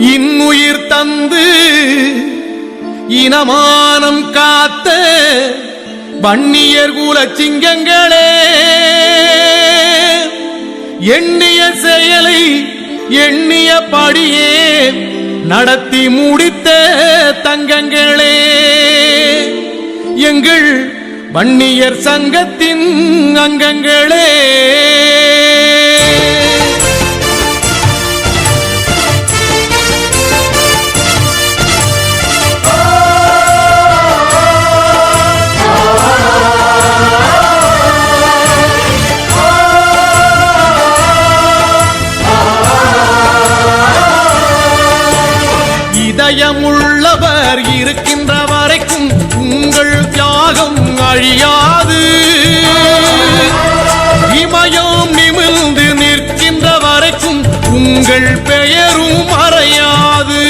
இன்னுயிர் தந்து இனமானம் காத்த வன்னியர் கூல சிங்கங்களே எண்ணிய செயலை எண்ணிய படியே நடத்தி முடித்த தங்கங்களே. எங்கள் வன்னியர் சங்கத்தின் அங்கங்களே. இதயமுள்ளவர் இருக்கின்ற வரைக்கும் உங்கள் தியாகம் அழியாது. இமயம் நிமிர்ந்து நிற்கின்ற வரைக்கும் உங்கள் பெயரும் மறையாது.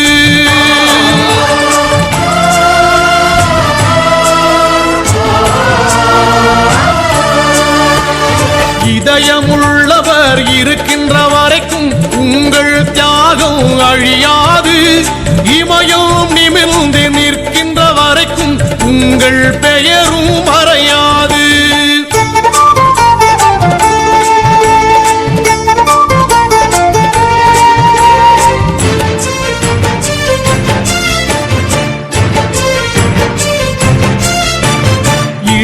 இதயமுள்ளவர் இருக்கின்ற வரைக்கும் உங்கள் தியாகம் அழியாது. இமயம் நிமிர்ந்து நிற்கின்ற வரைக்கும் உங்கள் பெயரும்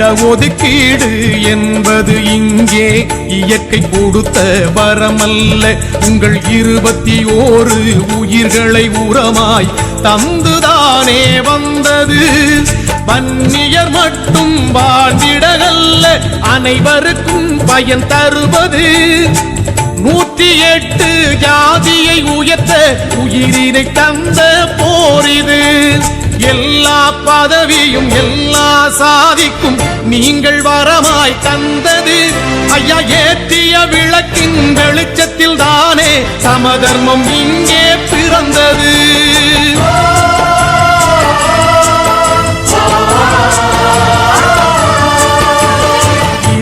இடஒதுக்கீடு என்பது இங்கே இயற்கை கொடுத்த வரமல்ல. உங்கள் இருபத்தி ஓரு உயிர்களை உரமாய் தந்துதானே வந்தது. வன்னியர் மட்டும் வாழ்ந்திடல்ல அனைவருக்கும் பயன் தருவது. நூத்தி எட்டு ஜாதியை உயர்த்த உயிரினை தந்த போரிது எல்லா பதவியும் எல்லா சாதிக்கும் நீங்கள் வரமாய் தந்தது. ஐயா ஏற்றிய விளக்கின் வெளிச்சத்தில் தானே சமதர்மம் இங்கே பிறந்தது.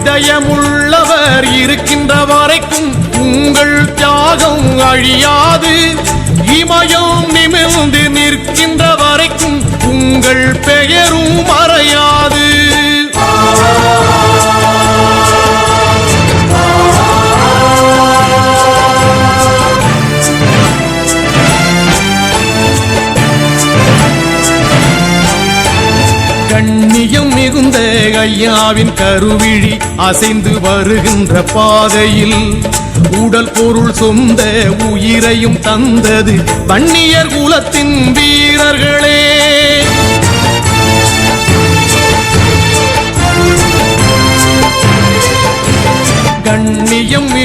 இதயமுள்ளவர் இருக்கின்ற வரைக்கும் உங்கள் தியாகம் அழியாது. இமயம் நிமிழ்ந்து உங்கள் பெயரும் மறையாது. கண்ணியம் மிகுந்த ஐயாவின் கருவிழி அசைந்து வருகின்ற பாதையில் உடல் பொருள் சொந்த உயிரையும் தந்தது வன்னியர் குலத்தின் வீரர்களே.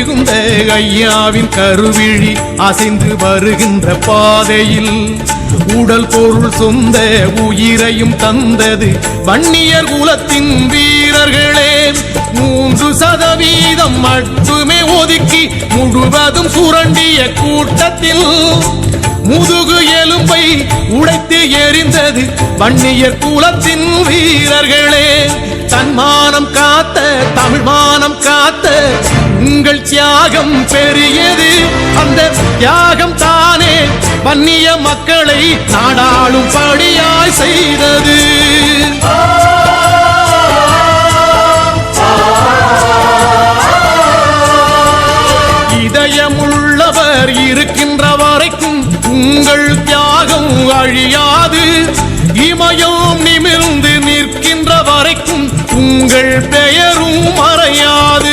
மிகுந்த ஐயாவின் கருவிழி அசைந்து வருகின்ற பாதையில் உடல் பொருள் சொந்த உயிரையும் தந்தது வன்னியர் குலத்தின் வீரர்களே. மூன்று சதவீதம் மட்டுமே ஒதுக்கி முழுவதும் சுரண்டிய கூட்டத்தில் முதுகு எலும்பை உடைத்து எரிந்தது வன்னியர் குலத்தின் வீரர்களே. தன்மானம் காத்த தமிழ்மானம் காத்த உங்கள் தியாகம் பெரியது. அந்த தியாகம் தானே வன்னிய மக்களை நாடாளும் படியாய் செய்தது. இதயமுள்ளவர் இருக்கின்ற வரைக்கும் உங்கள் தியாகம் அழியாது. இமயம் நிமிர்ந்து நிற்கின்ற வரைக்கும் உங்கள் பெயரும் மறையாது.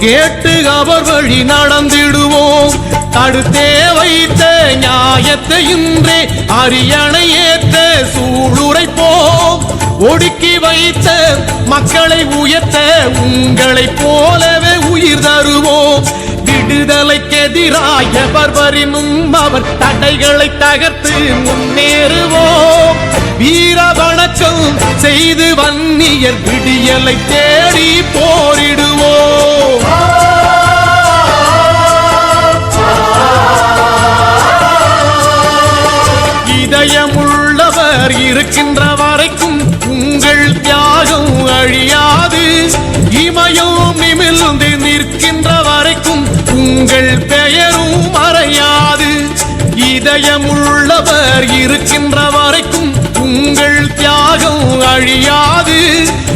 கேட்டு அவர் வழி நடந்திடுவோம். தடுத்தே வைத்த நியாயத்தை இன்றே அரியணை ஏற்ற சூளுரைப்போம். ஒடுக்கி வைத்த மக்களை உயர்த்த உங்களை போலவே உயிர் தருவோம். விடுதலைக்கு எதிராக பர்வரினும் அவர் தடைகளை தகர்த்து முன்னேறுவோம். வீர வணக்கம் செய்து வன்னியர் விடியலை தேடி போரிடுவோம். இருக்கின்ற வரைக்கும் உங்கள் தியாகம் அழியாது. இமயம் நிமிழ்ந்து நிற்கின்ற வரைக்கும் உங்கள் பெயரும் மறையாது. இதயமுள்ளவர் இருக்கின்ற வரைக்கும் உங்கள் தியாகம் அழியாது.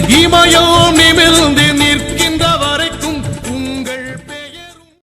இமயம்